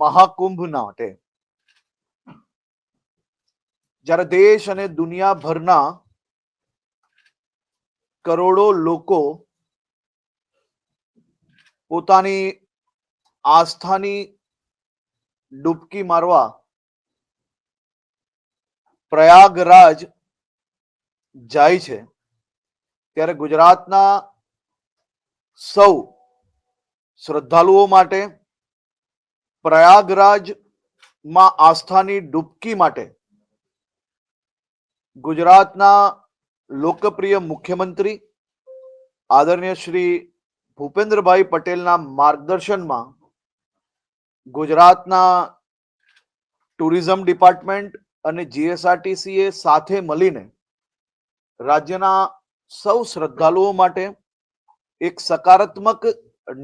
મહાકુંભ માટે. જ્યારે દેશ અને દુનિયાભરના કરોડો લોકો પોતાની આસ્થાની ડૂબકી મારવા પ્રયાગરાજ જાય છે, ત્યારે ગુજરાતના સૌ શ્રદ્ધાળુઓ માટે પ્રયાગરાજમાં આસ્થાની ડૂબકી માટે ગુજરાતના લોકપ્રિય મુખ્યમંત્રી આદરણીય શ્રી ભૂપેન્દ્રભાઈ પટેલના માર્ગદર્શનમાં ગુજરાતના ટુરિઝમ ડિપાર્ટમેન્ટ અને જીએસઆરટીસીએ સાથે મળીને રાજ્યના સૌ શ્રદ્ધાળુઓ માટે એક સકારાત્મક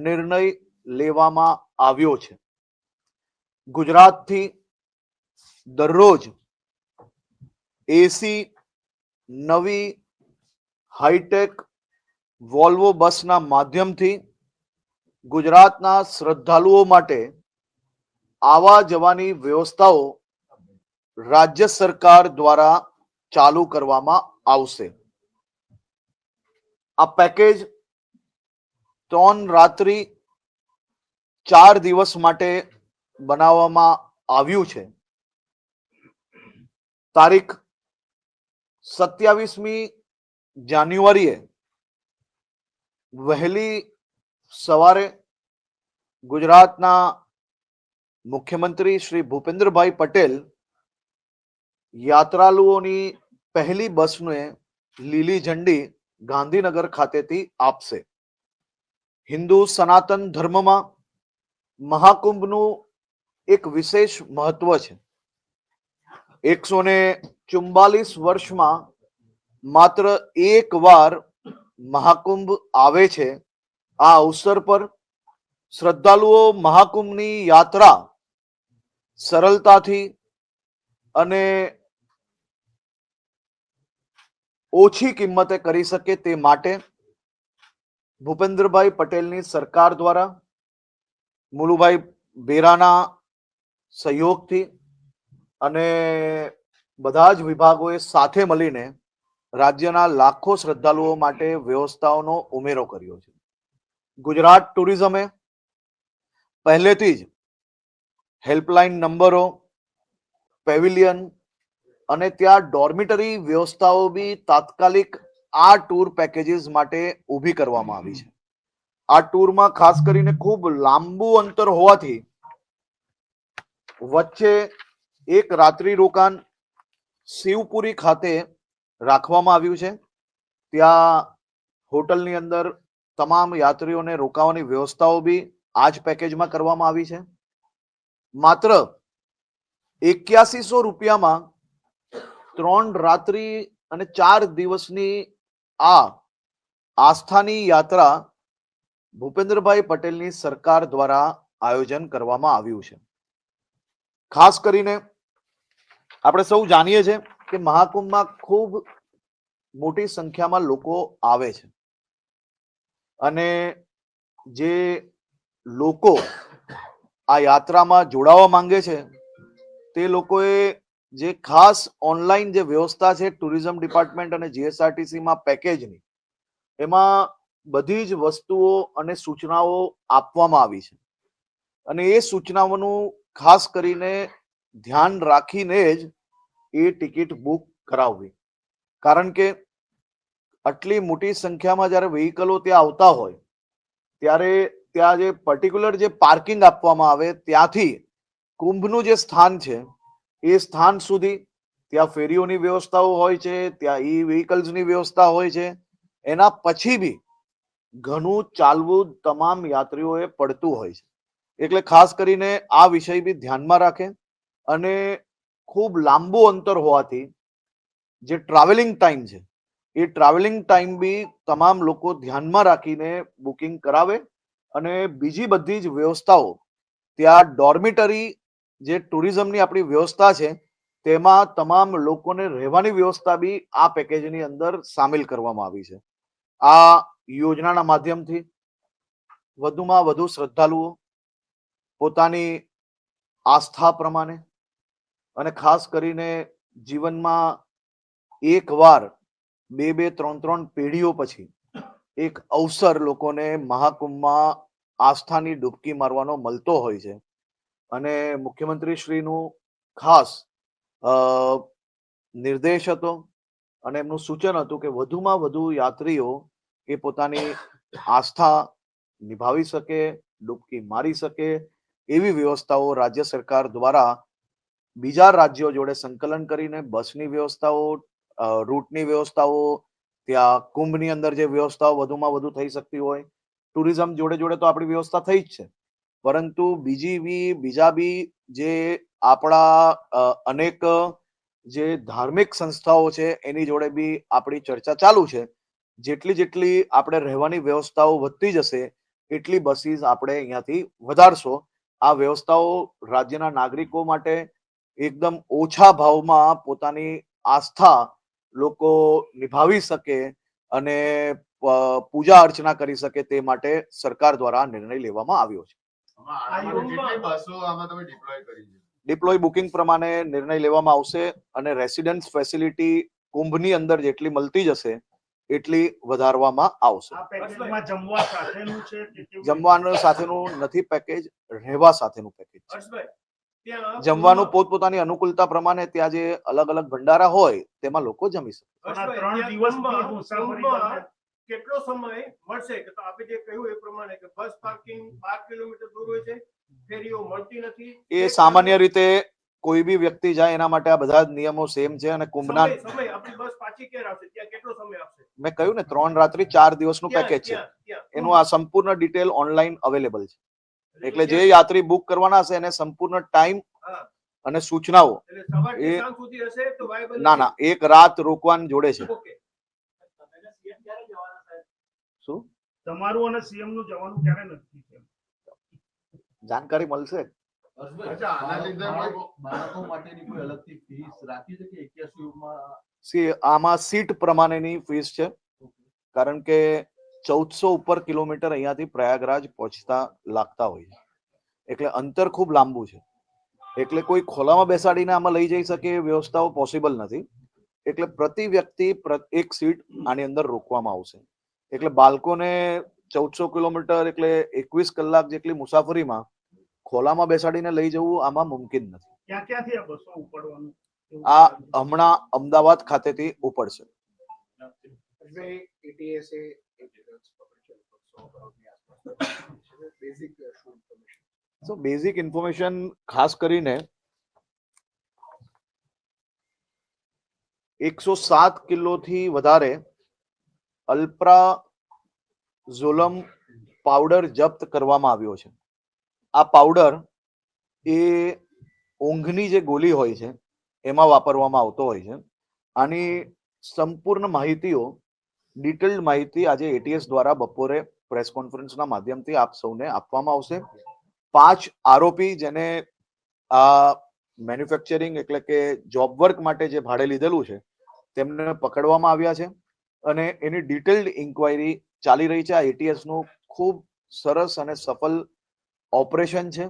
નિર્ણય લેવામાં આવ્યો છે. ગુજરાતથી દરરોજ એસી નવી હાઈટેક વોલ્વો બસના માધ્યમથી ગુજરાતના શ્રદ્ધાળુઓ માટે આવા જવાની વ્યવસ્થાઓ રાજ્ય સરકાર દ્વારા ચાલુ કરવામાં આવશે. આ પેકેજ ત્રણ રાત્રિ ચાર દિવસ માટે બનાવવામાં આવ્યું છે. તારીખ સત્યાવીસમી જાન્યુઆરીએ વહેલી સવારે ગુજરાતના મુખ્યમંત્રી શ્રી ભૂપેન્દ્રભાઈ પટેલ યાત્રાળુઓની પહેલી બસને લીલી ઝંડી ગાંધીનગર ખાતેથી આપશે. હિન્દુ સનાતન ધર્મમાં મહાકુંભનું એક વિશેષ મહત્વ છે. એકસો ને ચુમ્બાલીસ વર્ષમાં માત્ર એક વાર મહાકુંભ આવે છે. આ અવસર પર શ્રદ્ધાળુઓ મહાકુંભની યાત્રા સરળતાથી અને ઓછી કિંમતે કરી શકે તે માટે ભૂપેન્દ્રભાઈ પટેલની સરકાર દ્વારા મુલુભાઈ બેરાના સહયોગથી અને બધા જ વિભાગોએ સાથે મળીને રાજ્યના લાખો શ્રદ્ધાળુઓ માટે વ્યવસ્થાઓનો ઉમેરો કર્યો છે. ગુજરાત ટુરિઝમે પહેલેથી જ હેલ્પલાઇન નંબરો, પેવિલિયન અને ત્યાં ડોર્મિટરી વ્યવસ્થાઓ બી તાત્કાલિક આ ટૂર પેકેજીસ માટે ઊભી કરવામાં આવી છે. આ ટૂરમાં ખાસ કરીને ખૂબ લાંબુ અંતર હોવાથી વચ્ચે એક રાત્રિ રોકાણ શિવપુરી ખાતે રાખવામાં આવ્યું છે. ત્યાં હોટલની અંદર તમામ યાત્રીઓને રોકાવાની વ્યવસ્થાઓ બી આ જ પેકેજમાં કરવામાં આવી છે. માત્ર એક્યાસીસો રૂપિયામાં ત્રણ રાત્રિ અને ચાર દિવસની આ આસ્થાની યાત્રા ભૂપેન્દ્રભાઈ પટેલની સરકાર દ્વારા આયોજન કરવામાં આવ્યું છે. ખાસ કરીને આપણે સૌ જાણીએ છીએ કે મહાકુંભમાં ખૂબ મોટી સંખ્યામાં લોકો આવે છે. અને જે લોકો આ યાત્રામાં જોડાવા માંગે છે, તે લોકોએ જે ખાસ ઓનલાઈન જે વ્યવસ્થા છે, ટુરિઝમ ડિપાર્ટમેન્ટ અને જીએસઆરટીસીમાં પેકેજની, એમાં બધી જ વસ્તુઓ અને સૂચનાઓ આપવામાં આવી છે. અને એ સૂચનાઓનું ખાસ કરીને ધ્યાન રાખીને જ એ ટિકિટ બુક કરાવવી. કારણ કે આટલી મોટી સંખ્યામાં જ્યારે વ્હીકલો ત્યાં આવતા હોય, ત્યારે ત્યાં જે પર્ટિક્યુલર જે પાર્કિંગ આપવામાં આવે ત્યાંથી કુંભનું જે સ્થાન છે, એ સ્થાન સુધી ત્યાં ફેરીઓની વ્યવસ્થાઓ હોય છે, ત્યાં ઈ વ્હીકલ્સની વ્યવસ્થા હોય છે, એના પછી બી ઘણું ચાલવું તમામ યાત્રીઓએ પડતું હોય છે. એટલે ખાસ કરીને આ વિષય બી ધ્યાનમાં રાખે અને ખૂબ લાંબુ અંતર હોવાથી જે ટ્રાવેલિંગ ટાઈમ છે, એ ટ્રાવેલિંગ ટાઈમ બી તમામ લોકો ધ્યાનમાં રાખીને બુકિંગ કરાવે અને બીજી બધી જ વ્યવસ્થાઓ, ત્યાં ડોર્મિટરી જે ટુરિઝમની આપણી વ્યવસ્થા છે, તેમાં તમામ લોકોને રહેવાની વ્યવસ્થા બી આ પેકેજની અંદર સામેલ કરવામાં આવી છે. આ યોજનાના માધ્યમથી વધુમાં વધુ શ્રદ્ધાળુઓ પોતાની આસ્થા પ્રમાણે અને ખાસ કરીને જીવનમાં એકવાર બે બે, ત્રણ ત્રણ પેઢીઓ પછી એક અવસર લોકોને મહાકુંભમાં આસ્થાની ડૂબકી મારવાનો મળતો હોય છે. અને મુખ્યમંત્રી શ્રીનું ખાસ નિર્દેશ હતો અને એમનું સૂચન હતું કે વધુમાં વધુ યાત્રીઓ એ પોતાની આસ્થા નિભાવી શકે, ડૂબકી મારી શકે એવી વ્યવસ્થાઓ રાજ્ય સરકાર દ્વારા બીજા રાજ્યો જોડે સંકલન કરીને બસની વ્યવસ્થાઓ રૂટની વ્યવસ્થાઓ, ત્યાં કુંભની અંદર જે વ્યવસ્થાઓ વધુમાં વધુ થઈ શકતી હોય, ટુરિઝમ જોડે જોડે તો આપણી વ્યવસ્થા થઈ જ છે. પરંતુ બીજી બી, બીજા બી જે આપણા અનેક જે ધાર્મિક સંસ્થાઓ છે એની જોડે બી આપણી ચર્ચા ચાલુ છે. જેટલી જેટલી આપણે રહેવાની વ્યવસ્થાઓ વધતી જશે, એટલી બસીસ આપણે અહીંયાથી વધારશો. આ વ્યવસ્થાઓ રાજ્યના નાગરિકો માટે એકદમ ઓછા ભાવમાં પોતાની આસ્થા લોકો નિભાવી શકે અને પૂજા અર્ચના કરી શકે તે માટે સરકાર દ્વારા નિર્ણય લેવામાં આવ્યો છે. ડિપ્લોય બુકિંગ પ્રમાણે નિર્ણય લેવામાં આવશે અને રેસિડેન્સ ફેસિલિટી કુંભની અંદર જેટલી મળતી જશે એટલી વધારવામાં આવશે? જમવાનું સાથેનું નથી પેકેજ રહેવા સાથેનું પેકેજ છે. જમવાનું પોતપોતાની અનુકૂળતા પ્રમાણે ત્યાં જે અલગ અલગ ભંડારા હોય તેમાં લોકો જમી શકે. કેટલો સમય મળશે? કે તો આપણે જે કહ્યું એ પ્રમાણે કે બસ પાર્કિંગ બાર કિલોમીટર દૂર હોય છે ફેરીઓ મળતી નથી. એ સામાન્ય રીતે કોઈ બી વ્યક્તિ જાય એના માટે આ બધા જ નિયમો સેમ છે અને કુંભના સમય સમય આપણી બસ પાછી ક્યારે આવશે? ત્યાં કેટલો સમય આપશે? મેં કહ્યું ને ત્રણ રાત્રિ ચાર દિવસનું પેકેજ છે. એનું આ સંપૂર્ણ ડિટેલ ઓનલાઈન અવેલેબલ છે. એટલે જે યાત્રી બુક કરવાના હશે એને સંપૂર્ણ ટાઈમ અને સૂચનાઓ એ- ના ના એક રાત રોકવાની જોડે છે. શું? તમારું અને સીએમનું જવાનું ક્યારે નક્કી છે? જાણકારી મળશે. અચ્છા આના લીધે બાળકો માટેની કોઈ અલગથી ફીસ રાખી છે કે એક્યાસી આમાં સીટ પ્રમાણેની ફીસ છે કારણ કે ચૌદસો ઉપર કિલોમીટર અહીંયાથી પ્રયાગરાજ પહોંચતા લાગતા હોય છે એટલે અંતર ખૂબ લાંબુ છે એટલે કોઈ ખોલામાં બેસાડીને આમાં લઈ જઈ શકે એ વ્યવસ્થાઓ પોસિબલ નથી એટલે પ્રતિ વ્યક્તિ એક સીટ આની અંદર રોકવામાં આવશે એટલે બાળકોને ચૌદસો કિલોમીટર એટલે એકવીસ કલાક જેટલી મુસાફરીમાં ખોલામાં બેસાડીને લઈ જવું આમાં મુમકિન નથી ક્યાં ક્યાંથી આ બસો ઉપડવાનું આ હમણાં અમદાવાદ ખાતેથી ઉપડશે સો બેઝિક ઇન્ફોર્મેશન ખાસ કરીને એકસો સાત કિલોથી વધારે અલ્પ્રા ઝોલમ પાવડર જપ્ત કરવામાં આવ્યો છે. આ પાવડર એ ઊંઘની જે ગોલી હોય છે એમાં વાપરવામાં આવતો હોય છે. આની સંપૂર્ણ માહિતીઓ ડિટેલ્ડ માહિતી આજે એટીએસ દ્વારા બપોરે પ્રેસ કોન્ફરન્સના માધ્યમથી આપ સૌને આપવામાં આવશે. પાંચ આરોપી જેને આ મેન્યુફેક્ચરિંગ એટલે કે જોબ વર્ક માટે જે ભાડે લીધેલું છે તેમને પકડવામાં આવ્યા છે અને એની ડિટેલ્ડ ઇન્ક્વાયરી ચાલી રહી છે. આ એટીએસનું ખૂબ સરસ અને સફળ ઓપરેશન છે.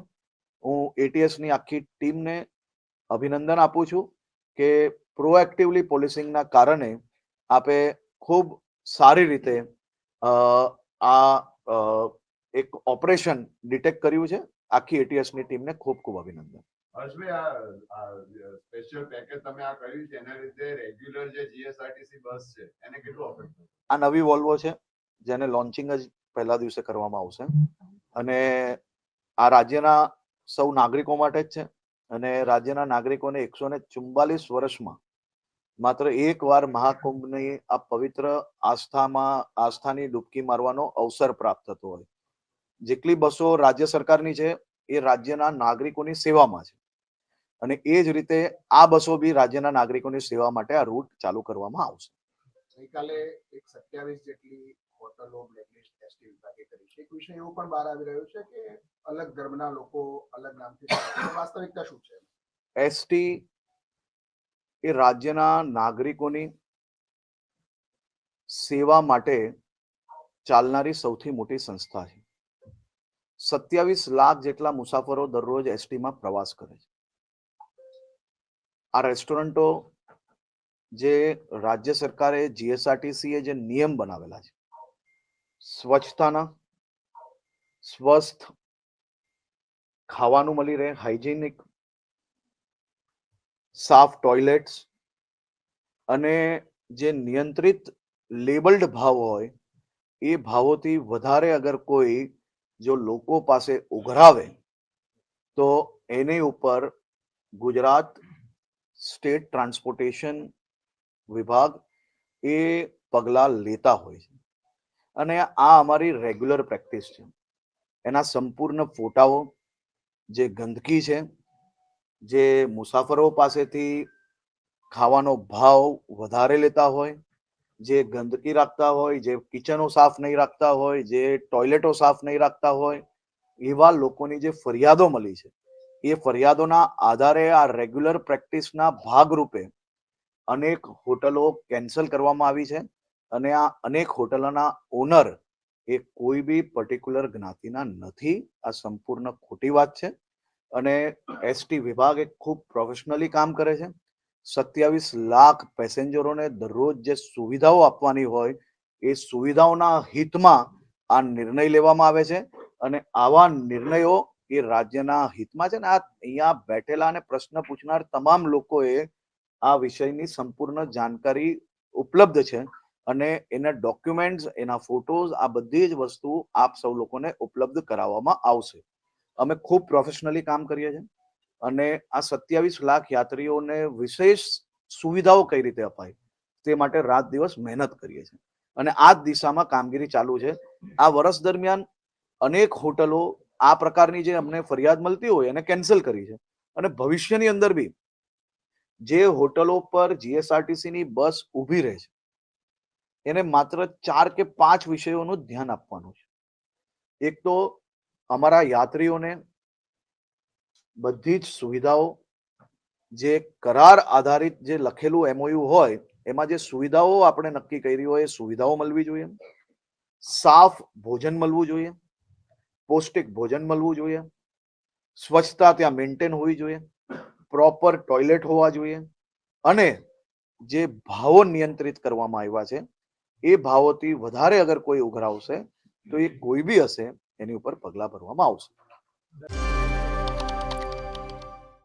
હું એટીએસની આખી ટીમને અભિનંદન આપું છું કે પ્રોએક્ટિવલી પોલિસિંગના કારણે આપે ખૂબ સારી રીતે આ એક ઓપરેશન ડિટેક્ટ કર્યું છે. આખી એટીએસની ટીમને ખૂબ ખૂબ અભિનંદન. હર્ષભાઈ આ સ્પેશિયલ પેકેજ તમે આ કર્યું છે એના લીધે રેગ્યુલર જે જીએસઆરટીસી બસ છે એને કેટલું અફેક્ટ આ નવી વોલ્વો છે જેને લોન્ચિંગ જ પહેલા દિવસે કરવામાં આવશે. અને આ રાજ્યના સૌ નાગરિકો માટે જ છે. અને રાજ્યના નાગરિકોને એકસો ને ચુમ્બાલીસ વર્ષમાં માત્ર એક વાર મહાકુંભની આ પવિત્ર આસ્થામાં, આસ્થાની ડૂબકી મારવાનો અવસર પ્રાપ્ત થતો હોય. જેટલી બસો રાજ્ય સરકારની છે, એ રાજ્યના નાગરિકોની સેવામાં છે. અને એ જ રીતે આ બસો બી રાજ્યના નાગરિકોની સેવા માટે આ રૂટ ચાલુ કરવામાં આવશે. ગઈકાલે એક સત્યાવીસ જેટલી હોટલો બ્લેકલિસ્ટ એસટી વિભાગે કરી છે. એક વિષય એવો પણ બહાર આવી રહ્યો છે કે અલગ ધર્મના લોકો અલગ નામથી વાસ્તવિકતા શું છે? એસટી એ રાજ્યના નાગરિકોની સેવા માટે ચાલનારી સૌથી મોટી સંસ્થા છે. સત્યાવીસ લાખ જેટલા મુસાફરો દરરોજ એસટીમાં પ્રવાસ કરે છે. આ રેસ્ટોરન્ટો જે રાજ્ય સરકારે જીએસઆરટીસી એ જે નિયમ બનાવેલા છે સ્વચ્છતાના, સ્વસ્થ ખાવાનું મળી રહે હાઇજેનિક સાફ ટોયલેટ્સ અને જે નિયંત્રિત લેબલ્ડ ભાવ હોય, એ ભાવોથી વધારે અગર કોઈ જો લોકો પાસે ઉઘરાવે, તો એની ઉપર ગુજરાત સ્ટેટ ટ્રાન્સપોર્ટેશન વિભાગ એ પગલાં લેતા હોય છે. અને આ અમારી રેગ્યુલર પ્રેક્ટિસ છે. એના સંપૂર્ણ ફોટાઓ જે ગંદકી છે, જે મુસાફરો પાસેથી ખાવાનો ભાવ વધારે લેતા હોય, જે ગંદકી રાખતા હોય, જે કિચનો સાફ નહીં રાખતા હોય, જે ટોયલેટો સાફ નહીં રાખતા હોય, એવા લોકોની જે ફરિયાદો મળી છે, એ ફરિયાદોના આધારે આ રેગ્યુલર પ્રેક્ટિસના ભાગરૂપે અનેક હોટલો કેન્સલ કરવામાં આવી છે. અને આ અનેક હોટલોના ઓનર એ કોઈ બી પર્ટિક્યુલર જ્ઞાતિના નથી. આ સંપૂર્ણ ખોટી વાત છે. અને એસટી વિભાગ એ ખૂબ પ્રોફેશનલી કામ કરે છે. સત્યાવીસ લાખ પેસેન્જરોને દરરોજ જે સુવિધાઓ આપવાની હોય એ સુવિધાઓના હિતમાં આ નિર્ણય લેવામાં આવે છે. અને આવા નિર્ણયો એ રાજ્યના હિતમાં છે ને આ અહીંયા બેઠેલા અને પ્રશ્ન પૂછનાર તમામ લોકોએ આ વિષયની સંપૂર્ણ જાણકારી ઉપલબ્ધ છે. અને એના ડોક્યુમેન્ટ્સ એના ફોટોઝ આ બધી જ વસ્તુ આપ સૌ લોકોને ઉપલબ્ધ કરાવવામાં આવશે. અમે ખૂબ પ્રોફેશનલી કામ કરીએ છીએ અને આ સત્યાવીસ લાખ યાત્રીઓને વિશેષ સુવિધાઓ કઈ રીતે અપાય તે માટે રાત દિવસ મહેનત કરીએ છીએ. અને આ જ દિશામાં કામગીરી ચાલુ છે. આ વર્ષ દરમિયાન અનેક હોટલો આ પ્રકારની જે અમને ફરિયાદ મળતી હોય એને કેન્સલ કરી છે. અને ભવિષ્યની અંદર બી જે હોટલો પર જીએસઆરટીસી ની બસ ઊભી રહે છે એને માત્ર ચાર કે પાંચ વિષયોનું ધ્યાન આપવાનું છે. એક તો અમારા યાત્રીઓને બધી જ સુવિધાઓ જે કરાર આધારિત જે લખેલું એમઓયુ હોય, એમાં જે સુવિધાઓ આપણે નક્કી કરી હોય એ સુવિધાઓ મળવી જોઈએ. સાફ ભોજન મળવું જોઈએ. પૌષ્ટિક ભોજન મળવું જોઈએ. સ્વચ્છતા ત્યાં મેન્ટેન હોવી જોઈએ. પ્રોપર ટોયલેટ હોવા જોઈએ. અને જે ભાવો નિયંત્રિત કરવામાં આવ્યા છે એ ભાવોથી વધારે અગર કોઈ ઉઘરાવશે તો એ કોઈ બી હશે એની ઉપર પગલાં ભરવામાં આવશે.